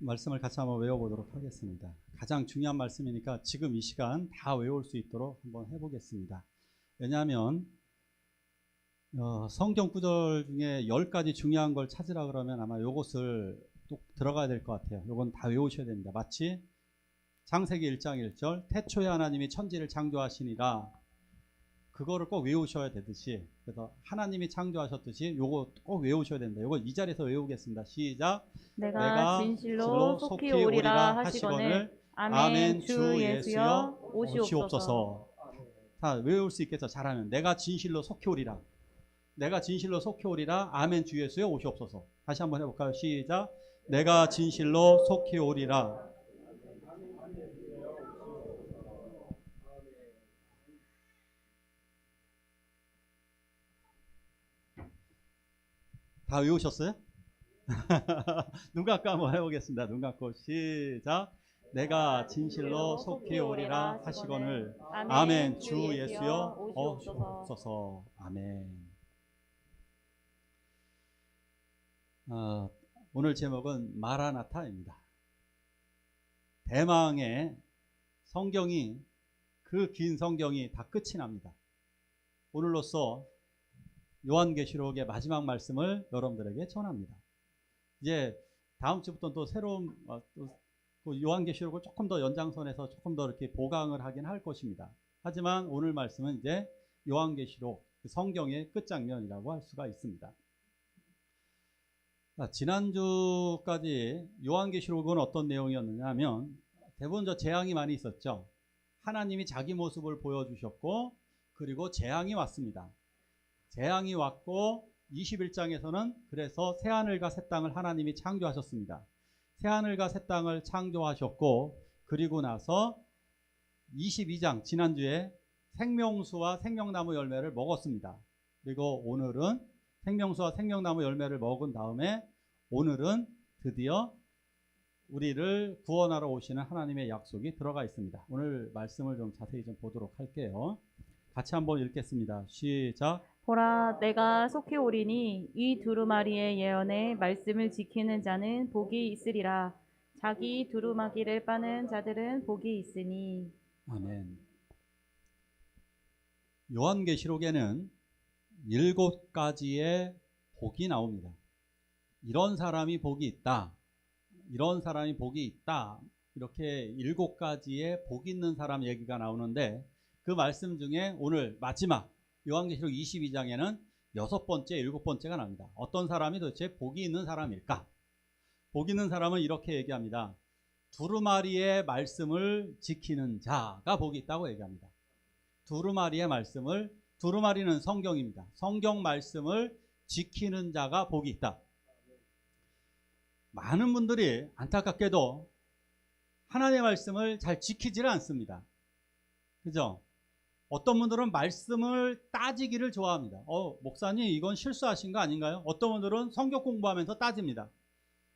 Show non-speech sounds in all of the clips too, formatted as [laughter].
말씀을 같이 한번 외워보도록 하겠습니다. 가장 중요한 말씀이니까 지금 이 시간 다 외울 수 있도록 한번 해보겠습니다. 왜냐하면 어, 성경 구절 중에 열 가지 중요한 걸 찾으라 그러면 아마 요것을 또 들어가야 될 것 같아요. 요건 다 외우셔야 됩니다. 마치 창세기 1장 1절 태초에 하나님이 천지를 창조하시니라 그거를 꼭 외우셔야 되듯이 그래서 하나님이 창조하셨듯이 요거 꼭 외우셔야 됩니다. 요거 이 자리에서 외우겠습니다. 시작. 내가, 진실로 속히 오리라 하시거늘 아멘 주 예수여 오시옵소서 다 외울 수 있겠죠. 잘하면 내가 진실로 속히 오리라. 내가 진실로 속히 오리라. 아멘 주 예수여 오시옵소서. 다시 한번 해볼까요? 시작. 내가 진실로 속히 오리라. 다 외우셨어요? [laughs] 눈 감고 한번 해보겠습니다. 눈 감고 시작. 내가 진실로 속히 오리라 하시거늘 아멘 주 예수여 오시옵소서 아멘 어, 오늘 제목은 마라나타입니다. 대망의 성경이 그 긴 성경이 다 끝이 납니다. 오늘로써 요한계시록의 마지막 말씀을 여러분들에게 전합니다. 이제 다음 주부터 또 새로운 어, 또 요한계시록을 조금 더 연장선에서 조금 더 이렇게 보강을 하긴 할 것입니다. 하지만 오늘 말씀은 이제 요한계시록 그 성경의 끝장면이라고 할 수가 있습니다. 지난주까지 요한계시록은 어떤 내용이었느냐 하면 대부분 저 재앙이 많이 있었죠. 하나님이 자기 모습을 보여주셨고 그리고 재앙이 왔습니다. 재앙이 왔고 21장에서는 그래서 새하늘과 새 땅을 하나님이 창조하셨습니다. 새하늘과 새 땅을 창조하셨고 그리고 나서 22장 지난주에 생명수와 생명나무 열매를 먹었습니다. 그리고 오늘은 생명수와 생명나무 열매를 먹은 다음에 오늘은 드디어 우리를 구원하러 오시는 하나님의 약속이 들어가 있습니다. 오늘 말씀을 좀 자세히 좀 보도록 할게요. 같이 한번 읽겠습니다. 시작. 보라 내가 속히 오리니 이 두루마리의 예언의 말씀을 지키는 자는 복이 있으리라 자기 두루마기를 빠는 자들은 복이 있으니 아멘. 요한계시록에는 일곱 가지의 복이 나옵니다. 이런 사람이 복이 있다. 이런 사람이 복이 있다. 이렇게 일곱 가지의 복 있는 사람 얘기가 나오는데 그 말씀 중에 오늘 마지막 요한계시록 22장에는 여섯 번째, 일곱 번째가 납니다. 어떤 사람이 도대체 복이 있는 사람일까? 복 있는 사람은 이렇게 얘기합니다. 두루마리의 말씀을 지키는 자가 복이 있다고 얘기합니다. 두루마리의 말씀을 두루마리는 성경입니다. 성경 말씀을 지키는 자가 복이 있다. 많은 분들이 안타깝게도 하나님의 말씀을 잘 지키지를 않습니다. 그죠? 어떤 분들은 말씀을 따지기를 좋아합니다. 어, 목사님, 이건 실수하신 거 아닌가요? 어떤 분들은 성경 공부하면서 따집니다.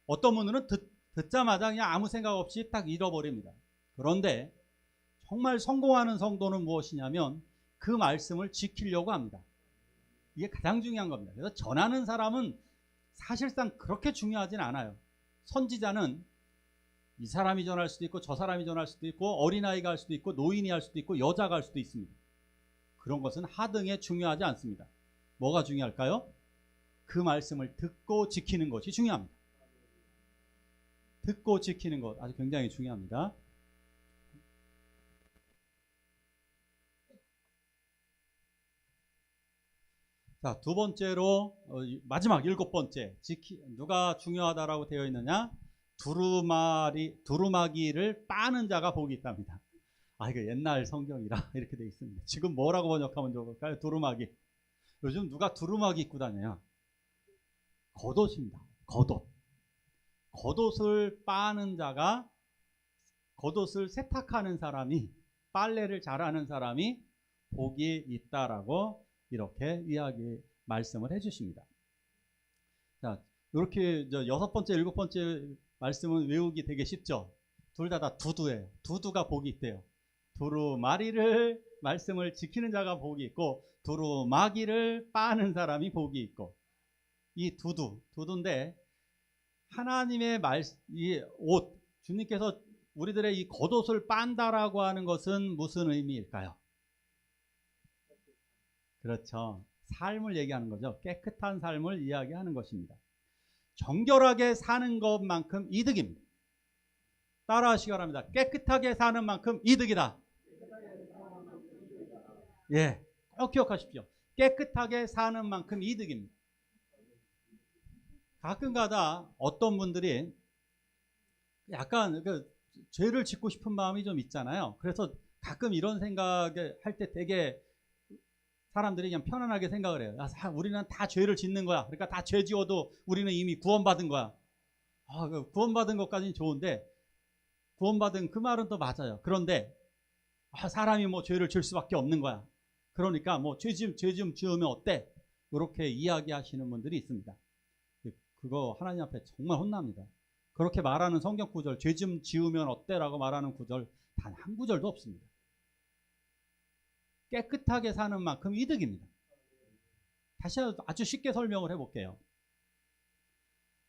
어떤 분들은 듣, 듣자마자 그냥 아무 생각 없이 딱 잃어버립니다. 그런데 정말 성공하는 성도는 무엇이냐면 그 말씀을 지키려고 합니다. 이게 가장 중요한 겁니다. 그래서 전하는 사람은 사실상 그렇게 중요하진 않아요. 선지자는 이 사람이 전할 수도 있고 저 사람이 전할 수도 있고 어린아이가 할 수도 있고 노인이 할 수도 있고 여자가 할 수도 있습니다. 그런 것은 하등에 중요하지 않습니다. 뭐가 중요할까요? 그 말씀을 듣고 지키는 것이 중요합니다. 듣고 지키는 것 아주 굉장히 중요합니다. 자, 두 번째로 어, 마지막 일곱 번째 지키 누가 중요하다라고 되어 있느냐? 두루마리 두루마기를 빠는 자가 복이 있답니다. 아, 이거 옛날 성경이라 [laughs] 이렇게 되어 있습니다. 지금 뭐라고 번역하면 좋을까요? 두루마기. 요즘 누가 두루마기 입고 다녀요? 겉옷입니다. 겉옷. 겉옷을 빠는 자가 겉옷을 세탁하는 사람이 빨래를 잘하는 사람이 복이 있다라고 이렇게 이야기 말씀을 해주십니다. 자, 이렇게 여섯 번째, 일곱 번째 말씀은 외우기 되게 쉽죠. 둘 다 다 두두예요. 두두가 복이 있대요. 두루마리를 말씀을 지키는 자가 복이 있고 두루마기를 빠는 사람이 복이 있고 이 두두 두두인데 하나님의 말, 이 옷, 주님께서 우리들의 이 겉옷을 빤다라고 하는 것은 무슨 의미일까요? 그렇죠. 삶을 얘기하는 거죠. 깨끗한 삶을 이야기하는 것입니다. 정결하게 사는 것만큼 이득입니다. 따라 하시기 바랍니다. 깨끗하게 사는 만큼 이득이다. 예, 꼭 기억하십시오. 깨끗하게 사는 만큼 이득입니다. 가끔가다 어떤 분들이 약간 그 죄를 짓고 싶은 마음이 좀 있잖아요. 그래서 가끔 이런 생각을 할 때 되게 사람들이 그냥 편안하게 생각을 해요. 야, 사- 우리는 다 죄를 짓는 거야. 그러니까 다 죄 지어도 우리는 이미 구원받은 거야. 아, 그 구원받은 것까지는 좋은데 구원받은 그 말은 또 맞아요. 그런데 아, 사람이 뭐 죄를 질 수밖에 없는 거야. 그러니까 뭐 죄좀 죄좀 지으면 어때? 이렇게 이야기하시는 분들이 있습니다. 그- 그거 하나님 앞에 정말 혼납니다. 그렇게 말하는 성경 구절, 죄좀 지으면 어때라고 말하는 구절 단 한 구절도 없습니다. 깨끗하게 사는 만큼 이득입니다. 다시 아주 쉽게 설명을 해볼게요.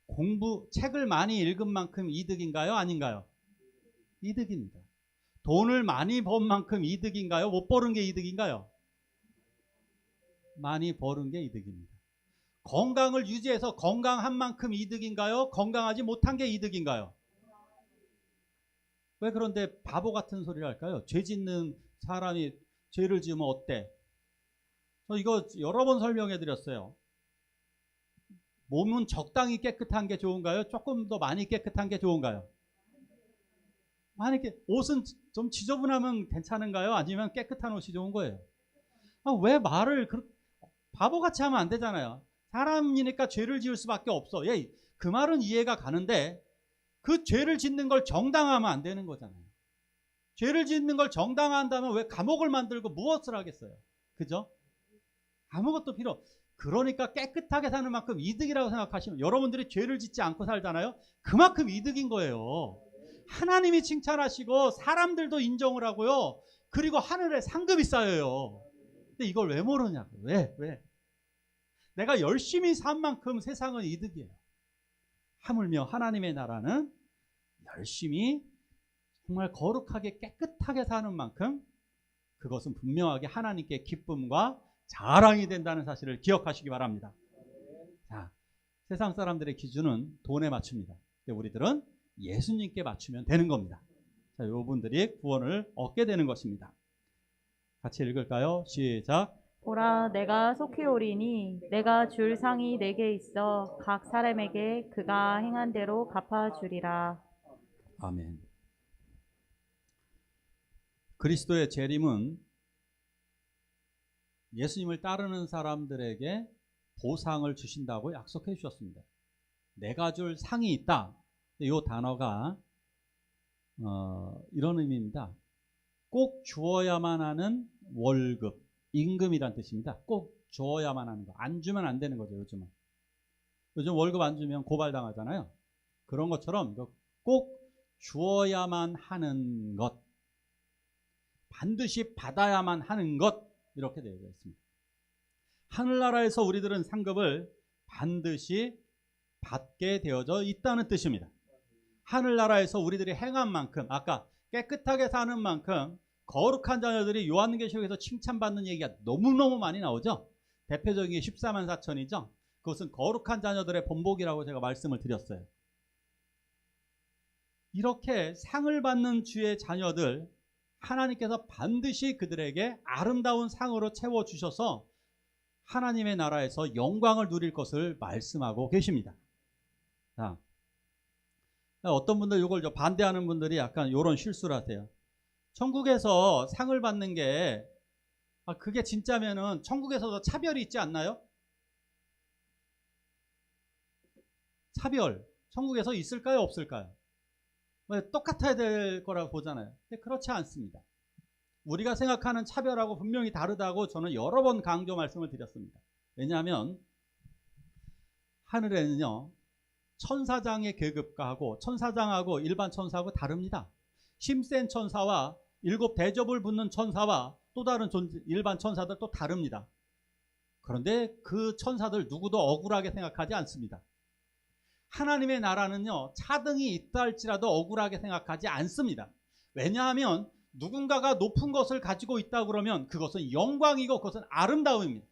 공부, 책을 많이 읽은 만큼 이득인가요? 아닌가요? 이득입니다. 돈을 많이 번 만큼 이득인가요? 못 버는 게 이득인가요? 많이 버는 게 이득입니다. 건강을 유지해서 건강한 만큼 이득인가요? 건강하지 못한 게 이득인가요? 왜 그런데 바보 같은 소리를 할까요? 죄 짓는 사람이 죄를 지으면 어때? 저 이거 여러 번 설명해 드렸어요. 몸은 적당히 깨끗한 게 좋은가요? 조금 더 많이 깨끗한 게 좋은가요? 깨, 옷은 좀 지저분하면 괜찮은가요? 아니면 깨끗한 옷이 좋은 거예요? 아, 왜 말을 그, 바보같이 하면 안 되잖아요. 사람이니까 죄를 지을 수밖에 없어. 예, 그 말은 이해가 가는데 그 죄를 짓는 걸 정당화하면 안 되는 거잖아요. 죄를 짓는 걸 정당화한다면 왜 감옥을 만들고 무엇을 하겠어요? 그죠? 아무것도 필요. 그러니까 깨끗하게 사는 만큼 이득이라고 생각하시면 여러분들이 죄를 짓지 않고 살잖아요. 그만큼 이득인 거예요. 하나님이 칭찬하시고 사람들도 인정을 하고요. 그리고 하늘에 상급이 쌓여요. 근데 이걸 왜 모르냐고. 왜? 왜? 내가 열심히 산 만큼 세상은 이득이에요. 하물며 하나님의 나라는 열심히 정말 거룩하게 깨끗하게 사는 만큼 그것은 분명하게 하나님께 기쁨과 자랑이 된다는 사실을 기억하시기 바랍니다. 자, 세상 사람들의 기준은 돈에 맞춥니다. 우리들은 예수님께 맞추면 되는 겁니다. 자, 요분들이 구원을 얻게 되는 것입니다. 같이 읽을까요? 시작. 보라 내가 속히 오리니 내가 줄 상이 내게 있어 각 사람에게 그가 행한 대로 갚아 주리라. 아멘. 그리스도의 재림은 예수님을 따르는 사람들에게 보상을 주신다고 약속해 주셨습니다. 내가 줄 상이 있다. 이 단어가 어, 이런 의미입니다. 꼭 주어야만 하는 월급, 임금이란 뜻입니다. 꼭 주어야만 하는 거. 안 주면 안 되는 거죠, 요즘은. 요즘 월급 안 주면 고발당하잖아요. 그런 것처럼 이거 꼭 주어야만 하는 것. 반드시 받아야만 하는 것. 이렇게 되어 있습니다. 하늘나라에서 우리들은 상급을 반드시 받게 되어져 있다는 뜻입니다. 하늘나라에서 우리들이 행한 만큼, 아까 깨끗하게 사는 만큼 거룩한 자녀들이 요한계시록에서 칭찬받는 얘기가 너무너무 많이 나오죠. 대표적인 게 14만 4천이죠. 그것은 거룩한 자녀들의 본복이라고 제가 말씀을 드렸어요. 이렇게 상을 받는 주의 자녀들 하나님께서 반드시 그들에게 아름다운 상으로 채워 주셔서 하나님의 나라에서 영광을 누릴 것을 말씀하고 계십니다. 자, 어떤 분들 이걸 반대하는 분들이 약간 이런 실수를 하세요. 천국에서 상을 받는 게 아, 그게 진짜면은 천국에서도 차별이 있지 않나요? 차별 천국에서 있을까요, 없을까요? 왜 똑같아야 될 거라고 보잖아요. 근데 그렇지 않습니다. 우리가 생각하는 차별하고 분명히 다르다고 저는 여러 번 강조 말씀을 드렸습니다. 왜냐하면 하늘에는요 천사장의 계급과하고 천사장하고 일반 천사하고 다릅니다. 힘센 천사와 일곱 대접을 붙는 천사와 또 다른 존재, 일반 천사들 또 다릅니다. 그런데 그 천사들 누구도 억울하게 생각하지 않습니다. 하나님의 나라는요, 차등이 있다 할지라도 억울하게 생각하지 않습니다. 왜냐하면 누군가가 높은 것을 가지고 있다 그러면 그것은 영광이고 그것은 아름다움입니다.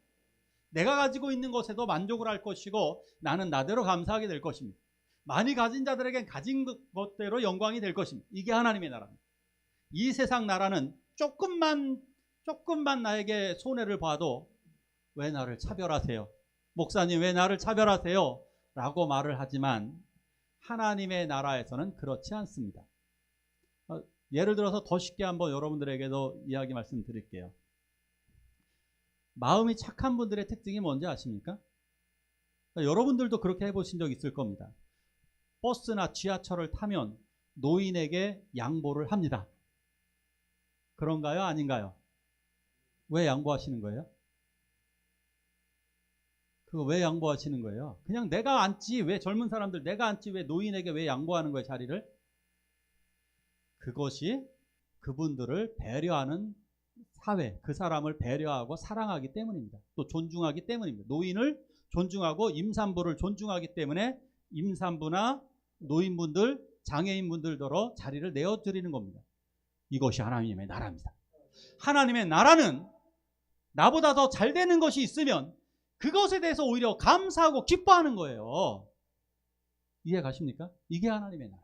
내가 가지고 있는 것에도 만족을 할 것이고 나는 나대로 감사하게 될 것입니다. 많이 가진 자들에겐 가진 것대로 영광이 될 것입니다. 이게 하나님의 나라입니다. 이 세상 나라는 조금만 조금만 나에게 손해를 봐도 왜 나를 차별하세요? 목사님 왜 나를 차별하세요? 라고 말을 하지만 하나님의 나라에서는 그렇지 않습니다. 어, 예를 들어서 더 쉽게 한번 여러분들에게도 이야기 말씀드릴게요. 마음이 착한 분들의 특징이 뭔지 아십니까? 여러분들도 그렇게 해보신 적 있을 겁니다. 버스나 지하철을 타면 노인에게 양보를 합니다. 그런가요? 아닌가요? 왜 양보하시는 거예요? 그거 왜 양보하시는 거예요? 그냥 내가 앉지 왜 젊은 사람들 내가 앉지 왜 노인에게 왜 양보하는 거예요 자리를? 그것이 그분들을 배려하는 사회, 그 사람을 배려하고 사랑하기 때문입니다. 또 존중하기 때문입니다. 노인을 존중하고 임산부를 존중하기 때문에 임산부나 노인분들, 장애인분들더러 자리를 내어드리는 겁니다. 이것이 하나님의 나라입니다. 하나님의 나라는 나보다 더 잘 되는 것이 있으면 그것에 대해서 오히려 감사하고 기뻐하는 거예요. 이해 가십니까? 이게 하나님의 나라예요.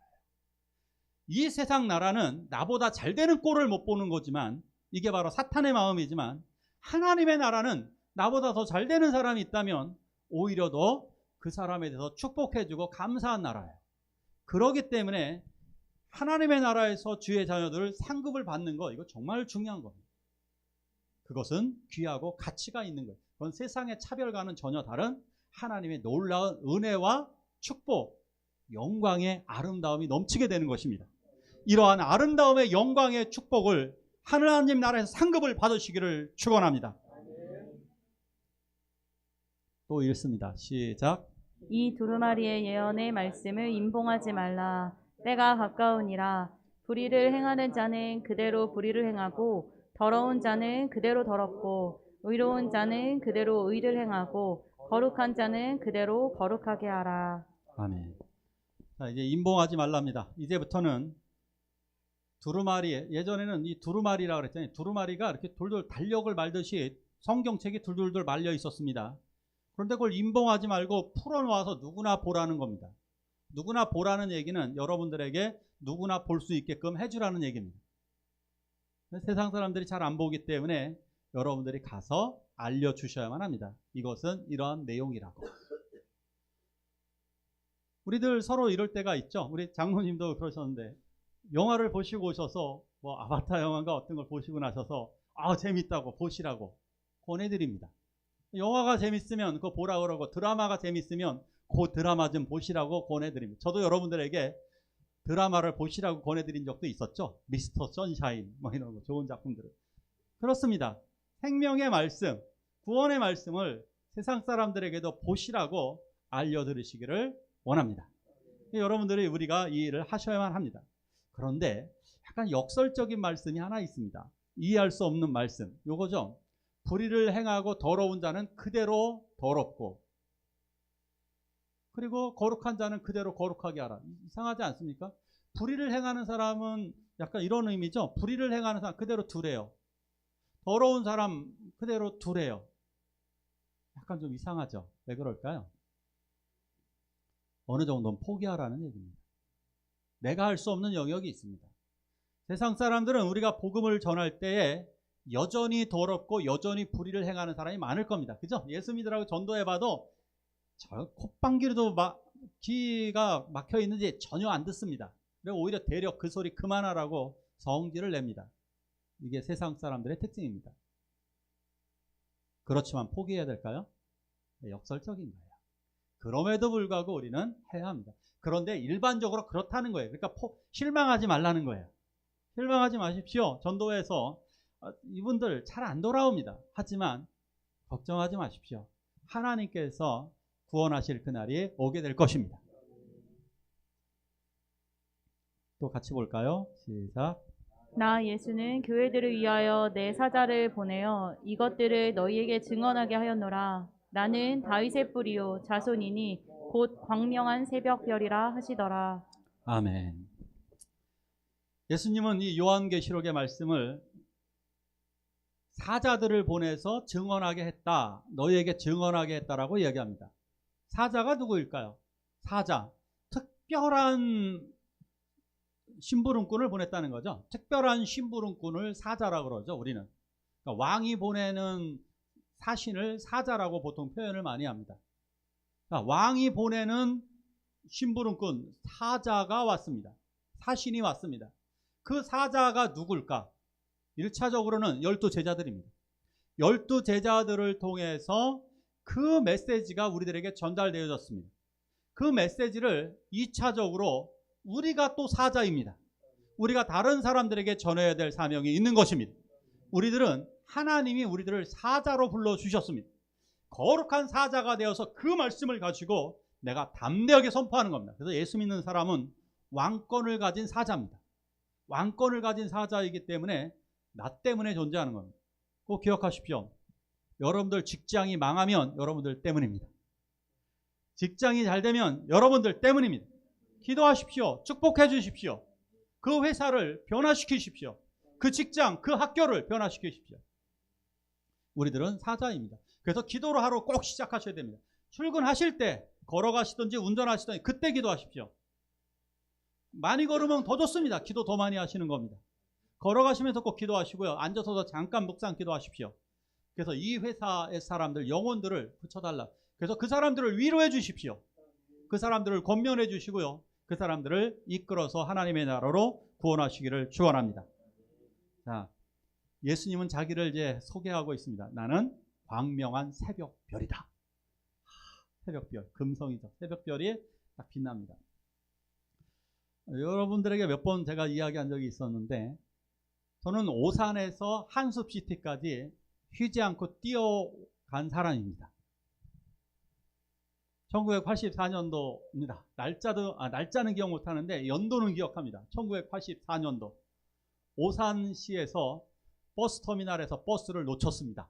이 세상 나라는 나보다 잘 되는 꼴을 못 보는 거지만 이게 바로 사탄의 마음이지만 하나님의 나라는 나보다 더 잘 되는 사람이 있다면 오히려 더 그 사람에 대해서 축복해주고 감사한 나라예요. 그러기 때문에 하나님의 나라에서 주의 자녀들 상급을 받는 거 이거 정말 중요한 겁니다. 그것은 귀하고 가치가 있는 거예요. 그건 세상의 차별과는 전혀 다른 하나님의 놀라운 은혜와 축복, 영광의 아름다움이 넘치게 되는 것입니다. 이러한 아름다움의 영광의 축복을 하나님 나라에서 상급을 받으시기를 축원합니다. 또 읽습니다. 시작. 이 두루마리의 예언의 말씀을 임봉하지 말라. 때가 가까우니라. 불의를 행하는 자는 그대로 불의를 행하고 더러운 자는 그대로 더럽고 의로운 자는 그대로 의를 행하고 거룩한 자는 그대로 거룩하게 하라. 아멘. 자, 이제 임봉하지 말랍니다. 이제부터는 두루마리, 예전에는 이 두루마리라 그랬잖아요. 두루마리가 이렇게 돌돌 달력을 말듯이 성경책이 둘둘둘 말려 있었습니다. 그런데 그걸 임봉하지 말고 풀어놓아서 누구나 보라는 겁니다. 누구나 보라는 얘기는 여러분들에게 누구나 볼 수 있게끔 해주라는 얘기입니다. 세상 사람들이 잘 안 보기 때문에 여러분들이 가서 알려주셔야만 합니다. 이것은 이러한 내용이라고. 우리들 서로 이럴 때가 있죠. 우리 장로님도 그러셨는데 영화를 보시고 오셔서 뭐 아바타 영화인가 어떤 걸 보시고 나셔서 아 재밌다고 보시라고 권해드립니다. 영화가 재밌으면 그거 보라 그러고 드라마가 재밌으면 그 드라마 좀 보시라고 권해드립니다. 저도 여러분들에게 드라마를 보시라고 권해드린 적도 있었죠. 미스터 선샤인 뭐 이런 거 좋은 작품들을 그렇습니다. 생명의 말씀, 구원의 말씀을 세상 사람들에게도 보시라고 알려드리시기를 원합니다. 여러분들이 우리가 이 일을 하셔야만 합니다. 그런데 약간 역설적인 말씀이 하나 있습니다. 이해할 수 없는 말씀. 요거죠. 불의를 행하고 더러운 자는 그대로 더럽고 그리고 거룩한 자는 그대로 거룩하게 하라. 이상하지 않습니까? 불의를 행하는 사람은 약간 이런 의미죠. 불의를 행하는 사람 그대로 두래요. 더러운 사람 그대로 두래요. 약간 좀 이상하죠. 왜 그럴까요? 어느 정도는 포기하라는 얘기입니다. 내가 할 수 없는 영역이 있습니다. 세상 사람들은 우리가 복음을 전할 때에 여전히 더럽고 여전히 불의를 행하는 사람이 많을 겁니다. 그죠? 예수 믿으라고 전도해봐도 저 콧방귀로도 막 귀가 막혀 있는지 전혀 안 듣습니다. 그리고 오히려 대려 그 소리 그만하라고 성질을 냅니다. 이게 세상 사람들의 특징입니다. 그렇지만 포기해야 될까요? 네, 역설적인 거예요. 그럼에도 불구하고 우리는 해야 합니다. 그런데 일반적으로 그렇다는 거예요. 그러니까 포, 실망하지 말라는 거예요. 실망하지 마십시오. 전도에서 아, 이분들 잘 안 돌아옵니다. 하지만 걱정하지 마십시오. 하나님께서 구원하실 그날이 오게 될 것입니다. 또 같이 볼까요? 시작. 나 예수는 교회들을 위하여 내 사자를 보내어 이것들을 너희에게 증언하게 하였노라. 나는 다윗의 뿌리요 자손이니 곧 광명한 새벽별이라 하시더라. 아멘. 예수님은 이 요한계시록의 말씀을 사자들을 보내서 증언하게 했다. 너희에게 증언하게 했다라고 이야기합니다. 사자가 누구일까요? 사자. 특별한 심부름꾼을 보냈다는 거죠. 특별한 심부름꾼을 사자라고 그러죠. 우리는. 그러니까 왕이 보내는 사신을 사자라고 보통 표현을 많이 합니다. 그러니까 왕이 보내는 심부름꾼 사자가 왔습니다. 사신이 왔습니다. 그 사자가 누굴까? 1차적으로는 열두 제자들입니다. 열두 제자들을 통해서 그 메시지가 우리들에게 전달되어졌습니다. 그 메시지를 2차적으로 우리가 또 사자입니다. 우리가 다른 사람들에게 전해야 될 사명이 있는 것입니다. 우리들은 하나님이 우리들을 사자로 불러주셨습니다. 거룩한 사자가 되어서 그 말씀을 가지고 내가 담대하게 선포하는 겁니다. 그래서 예수 믿는 사람은 왕권을 가진 사자입니다. 왕권을 가진 사자이기 때문에 나 때문에 존재하는 겁니다. 꼭 기억하십시오. 여러분들 직장이 망하면 여러분들 때문입니다. 직장이 잘 되면 여러분들 때문입니다. 기도하십시오. 축복해 주십시오. 그 회사를 변화시키십시오. 그 직장, 그 학교를 변화시키십시오. 우리들은 사자입니다. 그래서 기도를 하러 꼭 시작하셔야 됩니다. 출근하실 때 걸어가시든지 운전하시든지 그때 기도하십시오. 많이 걸으면 더 좋습니다. 기도 더 많이 하시는 겁니다. 걸어가시면서 꼭 기도하시고요. 앉아서도 잠깐 묵상 기도하십시오. 그래서 이 회사의 사람들, 영혼들을 붙여달라. 그래서 그 사람들을 위로해 주십시오. 그 사람들을 권면해 주시고요. 그 사람들을 이끌어서 하나님의 나라로 구원하시기를 축원합니다. 자, 예수님은 자기를 이제 소개하고 있습니다. 나는 광명한 새벽별이다. 새벽별, 금성이죠. 새벽별이 딱 빛납니다. 여러분들에게 몇 번 제가 이야기한 적이 있었는데 저는 오산에서 한숲시티까지 쉬지 않고 뛰어간 사람입니다. 1984년도입니다. 날짜도 아, 날짜는 기억 못하는데 연도는 기억합니다. 1984년도 오산시에서 버스 터미널에서 버스를 놓쳤습니다.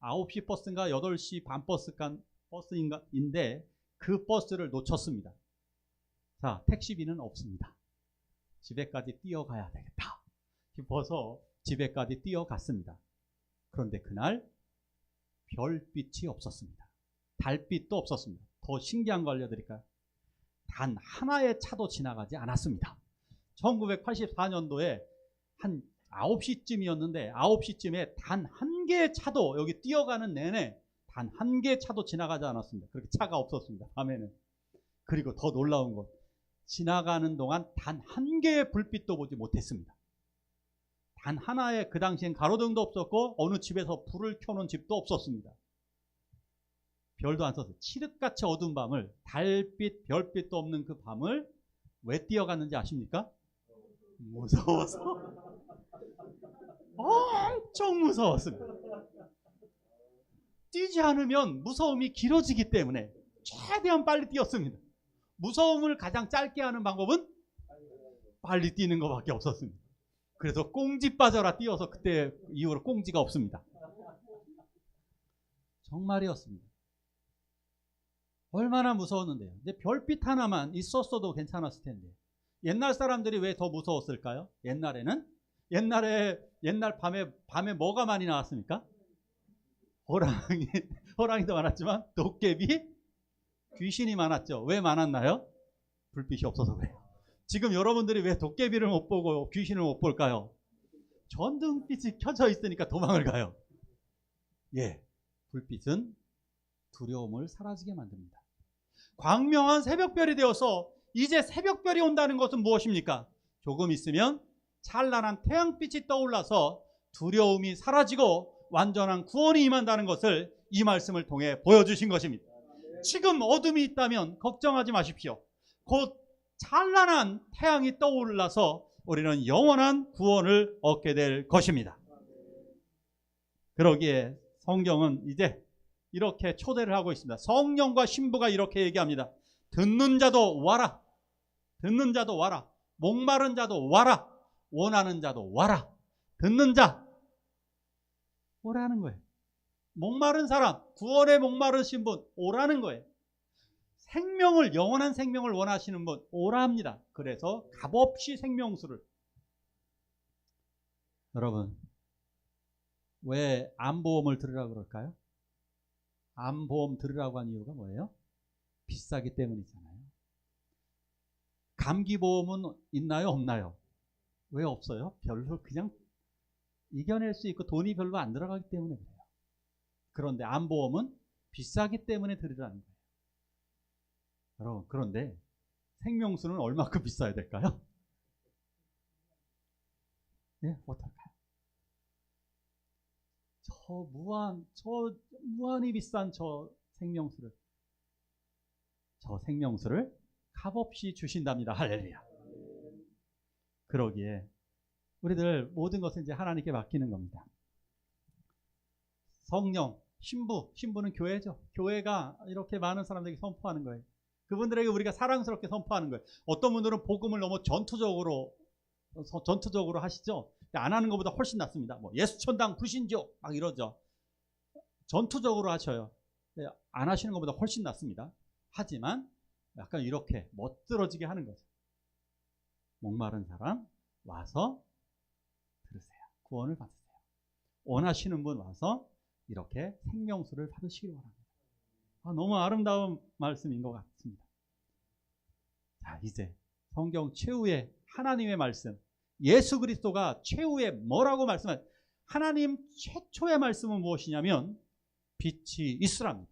9시 버스인가 8시 반 버스간 버스인가인데 그 버스를 놓쳤습니다. 자, 택시비는 없습니다. 집에까지 뛰어가야 되겠다 싶어서 집에까지 뛰어갔습니다. 그런데 그날 별빛이 없었습니다. 달빛도 없었습니다. 더 신기한 거 알려드릴까요? 단 하나의 차도 지나가지 않았습니다. 1984년도에 한 9시쯤이었는데 9시쯤에 단 한 개의 차도 여기 뛰어가는 내내 단 한 개의 차도 지나가지 않았습니다. 그렇게 차가 없었습니다. 밤에는. 그리고 더 놀라운 것 지나가는 동안 단 한 개의 불빛도 보지 못했습니다. 단 하나의 그 당시엔 가로등도 없었고 어느 집에서 불을 켜놓은 집도 없었습니다. 별도 안 썼어요. 칠흑같이 어두운 밤을 달빛, 별빛도 없는 그 밤을 왜 뛰어갔는지 아십니까? 무서워서. 엄청 무서웠습니다. 뛰지 않으면 무서움이 길어지기 때문에 최대한 빨리 뛰었습니다. 무서움을 가장 짧게 하는 방법은 빨리 뛰는 것밖에 없었습니다. 그래서 꽁지 빠져라 뛰어서 그때 이후로 꽁지가 없습니다. 정말이었습니다. 얼마나 무서웠는데요. 이제 별빛 하나만 있었어도 괜찮았을 텐데. 옛날 사람들이 왜 더 무서웠을까요? 옛날에는 옛날에 옛날 밤에 밤에 뭐가 많이 나왔습니까? 호랑이 [laughs] 호랑이도 많았지만 도깨비 귀신이 많았죠. 왜 많았나요? 불빛이 없어서 그래요. 지금 여러분들이 왜 도깨비를 못 보고 귀신을 못 볼까요? 전등빛이 켜져 있으니까 도망을 가요. 예, 불빛은 두려움을 사라지게 만듭니다. 광명한 새벽별이 되어서 이제 새벽별이 온다는 것은 무엇입니까? 조금 있으면 찬란한 태양빛이 떠올라서 두려움이 사라지고 완전한 구원이 임한다는 것을 이 말씀을 통해 보여주신 것입니다. 지금 어둠이 있다면 걱정하지 마십시오. 곧 찬란한 태양이 떠올라서 우리는 영원한 구원을 얻게 될 것입니다. 그러기에 성경은 이제 이렇게 초대를 하고 있습니다. 성령과 신부가 이렇게 얘기합니다. 듣는 자도 와라. 듣는 자도 와라. 목마른 자도 와라. 원하는 자도 와라. 듣는 자 오라는 거예요. 목마른 사람, 구원에 목마르신 분 오라는 거예요. 생명을 영원한 생명을 원하시는 분 오라 합니다. 그래서 값없이 생명수를 여러분 왜 암보험을 들으라 그럴까요? 암보험 들으라고 한 이유가 뭐예요? 비싸기 때문이잖아요. 감기보험은 있나요? 없나요? 왜 없어요? 별로 그냥 이겨낼 수 있고 돈이 별로 안 들어가기 때문에 그래요. 그런데 암보험은 비싸기 때문에 들으라는 거예요. 여러분, 그런데 생명수는 얼마큼 비싸야 될까요? 예, 어떨까요? 저 무한, 저 무한히 비싼 저 생명수를, 저 생명수를 값없이 주신답니다. 할렐루야. 그러기에 우리들 모든 것을 이제 하나님께 맡기는 겁니다. 성령, 신부, 신부는 교회죠. 교회가 이렇게 많은 사람들에게 선포하는 거예요. 그분들에게 우리가 사랑스럽게 선포하는 거예요. 어떤 분들은 복음을 너무 전투적으로 어, 전투적으로 하시죠. 안 하는 것보다 훨씬 낫습니다. 뭐 예수천당 불신족 막 이러죠. 전투적으로 하셔요. 예, 안 하시는 것보다 훨씬 낫습니다. 하지만 약간 이렇게 멋들어지게 하는 거죠. 목마른 사람 와서 들으세요. 구원을 받으세요. 원하시는 분 와서 이렇게 생명수를 받으시기 바랍니다. 아, 너무 아름다운 말씀인 것 같습니다. 자, 이제 성경 최후의 하나님의 말씀, 예수 그리스도가 최후의 뭐라고 말씀하 하나님 최초의 말씀은 무엇이냐면 빛이 있으랍니다.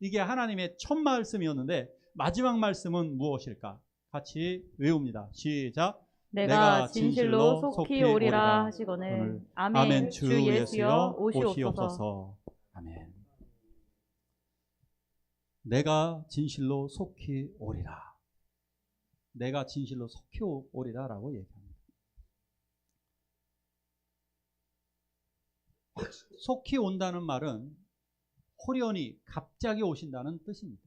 이게 하나님의 첫 말씀이었는데 마지막 말씀은 무엇일까? 같이 외웁니다. 시작. 내가 진실로 속히 오리라 하시거늘 오늘 아멘 주 예수여 오시옵소서 아멘. 내가 진실로 속히 오리라. 내가 진실로 속히 오- 오리라라고 얘기합니다. 속히 온다는 말은 호련히 갑자기 오신다는 뜻입니다.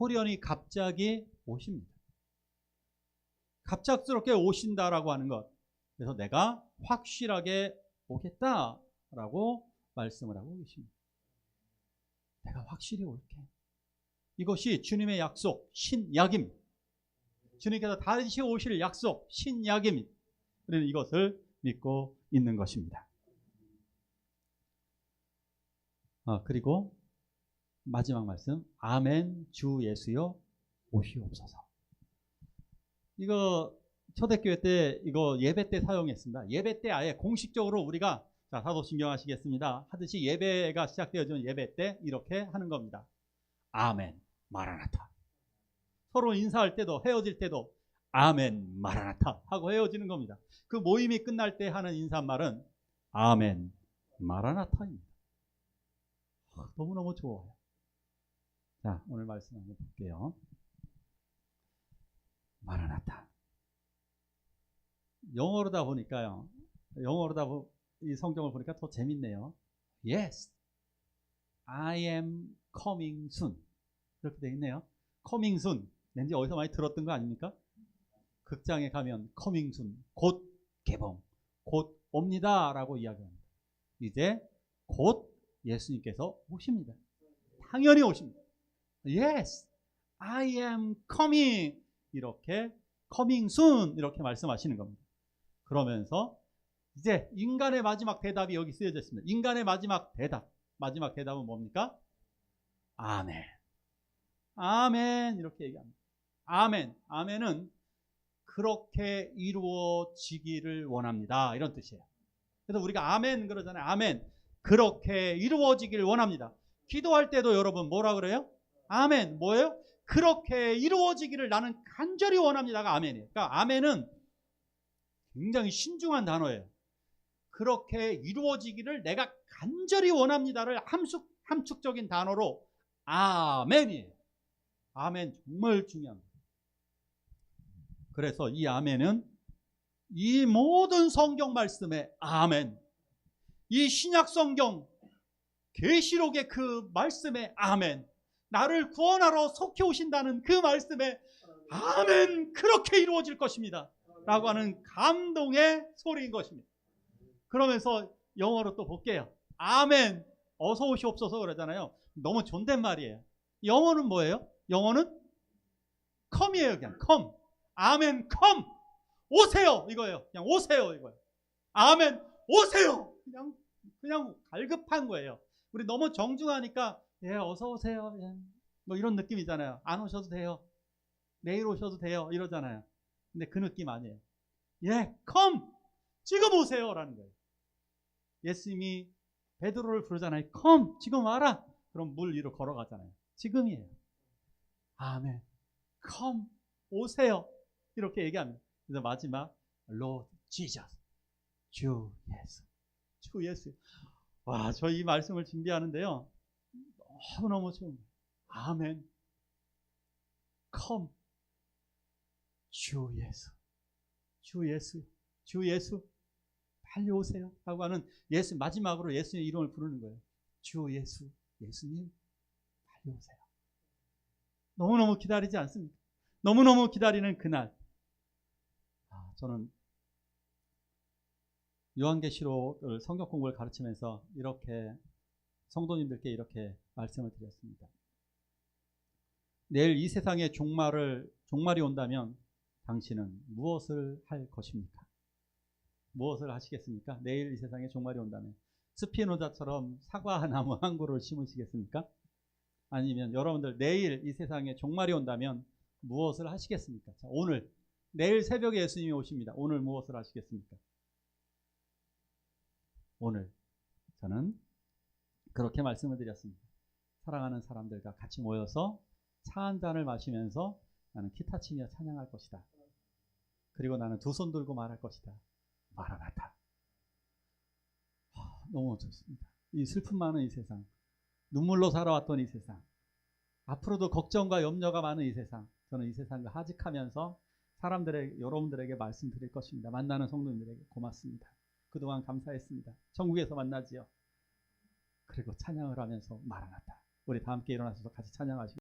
호련히 갑자기 오십니다. 갑작스럽게 오신다라고 하는 것. 그래서 내가 확실하게 오겠다라고 말씀을 하고 계십니다. 내가 확실히 올게. 이것이 주님의 약속, 신약입니다. 주님께서 다시 오실 약속, 신약입니다. 우리는 이것을 믿고 있는 것입니다. 아, 그리고 마지막 말씀, 아멘 주 예수여 오시옵소서. 이거 초대교회 때 이거 예배 때 사용했습니다. 예배 때 아예 공식적으로 우리가 자 사도신경 하시겠습니다. 하듯이 예배가 시작되어지는 예배 때 이렇게 하는 겁니다. 아멘 마라나타. 서로 인사할 때도 헤어질 때도 아멘 마라나타 하고 헤어지는 겁니다. 그 모임이 끝날 때 하는 인사말은 아멘 마라나타입니다. 아, 너무너무 좋아요. 자, 오늘 말씀 한번 볼게요. 마라나타. 영어로다 보니까요. 영어로다 보, 이 성경을 보니까 더 재밌네요. Yes, I am coming soon. 이렇게 되어 있네요. coming soon. 왠지 어디서 많이 들었던 거 아닙니까? 극장에 가면 coming soon. 곧 개봉. 곧 옵니다. 라고 이야기합니다. 이제 곧 예수님께서 오십니다. 당연히 오십니다. Yes, I am coming. 이렇게 coming soon 이렇게 말씀하시는 겁니다. 그러면서 이제 인간의 마지막 대답이 여기 쓰여져 있습니다. 인간의 마지막 대답. 마지막 대답은 뭡니까? 아멘. 아멘 이렇게 얘기합니다. 아멘. 아멘은 그렇게 이루어지기를 원합니다. 이런 뜻이에요. 그래서 우리가 아멘 그러잖아요. 아멘. 그렇게 이루어지기를 원합니다. 기도할 때도 여러분 뭐라 그래요? 아멘. 뭐예요? 그렇게 이루어지기를 나는 간절히 원합니다가 아멘이에요. 그러니까 아멘은 굉장히 신중한 단어예요. 그렇게 이루어지기를 내가 간절히 원합니다를 함축, 함축적인 단어로 아멘이에요. 아멘 정말 중요합니다. 그래서 이 아멘은 이 모든 성경 말씀에 아멘. 이 신약 성경 계시록의 그 말씀에 아멘. 나를 구원하러 속해 오신다는 그 말씀에 아멘 그렇게 이루어질 것입니다. 라고 하는 감동의 소리인 것입니다. 그러면서 영어로 또 볼게요. 아멘 어서 오시옵소서 그러잖아요. 너무 존댓말이에요. 영어는 뭐예요? 영어는 컴이에요, 그냥 컴. 아멘, 컴. 오세요, 이거예요. 그냥 오세요, 이거예요. 아멘, 오세요. 그냥 그냥 갈급한 거예요. 우리 너무 정중하니까 예, 어서 오세요. 예. 뭐 이런 느낌이잖아요. 안 오셔도 돼요. 내일 오셔도 돼요. 이러잖아요. 근데 그 느낌 아니에요. 예, 컴. 지금 오세요라는 거예요. 예수님이 베드로를 부르잖아요. 컴. 지금 와라. 그럼 물 위로 걸어가잖아요. 지금이에요. 아멘. 컴. 오세요. 이렇게 얘기합니다. 그래서 마지막 Lord Jesus. 주 예수. 주 예수. 와, 저 이 말씀을 준비하는데요. 너무너무 좋은. 아멘. 컴. 주 예수. 주 예수. 주 예수. 빨리 오세요. 라고 하는 예수, 마지막으로 예수의 이름을 부르는 거예요. 주 예수. 예수님. 빨리 오세요. 너무너무 기다리지 않습니까? 너무너무 기다리는 그날. 아, 저는 요한계시록을 성경 공부를 가르치면서 이렇게 성도님들께 이렇게 말씀을 드렸습니다. 내일 이 세상의 종말을 종말이 온다면 당신은 무엇을 할 것입니까? 무엇을 하시겠습니까? 내일 이 세상에 종말이 온다면 스피노자처럼 사과 나무 한 그루를 심으시겠습니까? 아니면 여러분들 내일 이 세상에 종말이 온다면 무엇을 하시겠습니까? 자, 오늘 내일 새벽에 예수님이 오십니다. 오늘 무엇을 하시겠습니까? 오늘 저는 그렇게 말씀을 드렸습니다. 사랑하는 사람들과 같이 모여서 차 한 잔을 마시면서 나는 기타 치며 찬양할 것이다. 그리고 나는 두 손 들고 말할 것이다. 하, 너무 좋습니다. 이 슬픔 많은 이 세상, 눈물로 살아왔던 이 세상, 앞으로도 걱정과 염려가 많은 이 세상, 저는 이 세상을 하직하면서 사람들에게, 여러분들에게 말씀드릴 것입니다. 만나는 성도님들에게 고맙습니다. 그동안 감사했습니다. 천국에서 만나지요. 그리고 찬양을 하면서 마라나타. 우리 다 함께 일어나셔서 같이 찬양하시고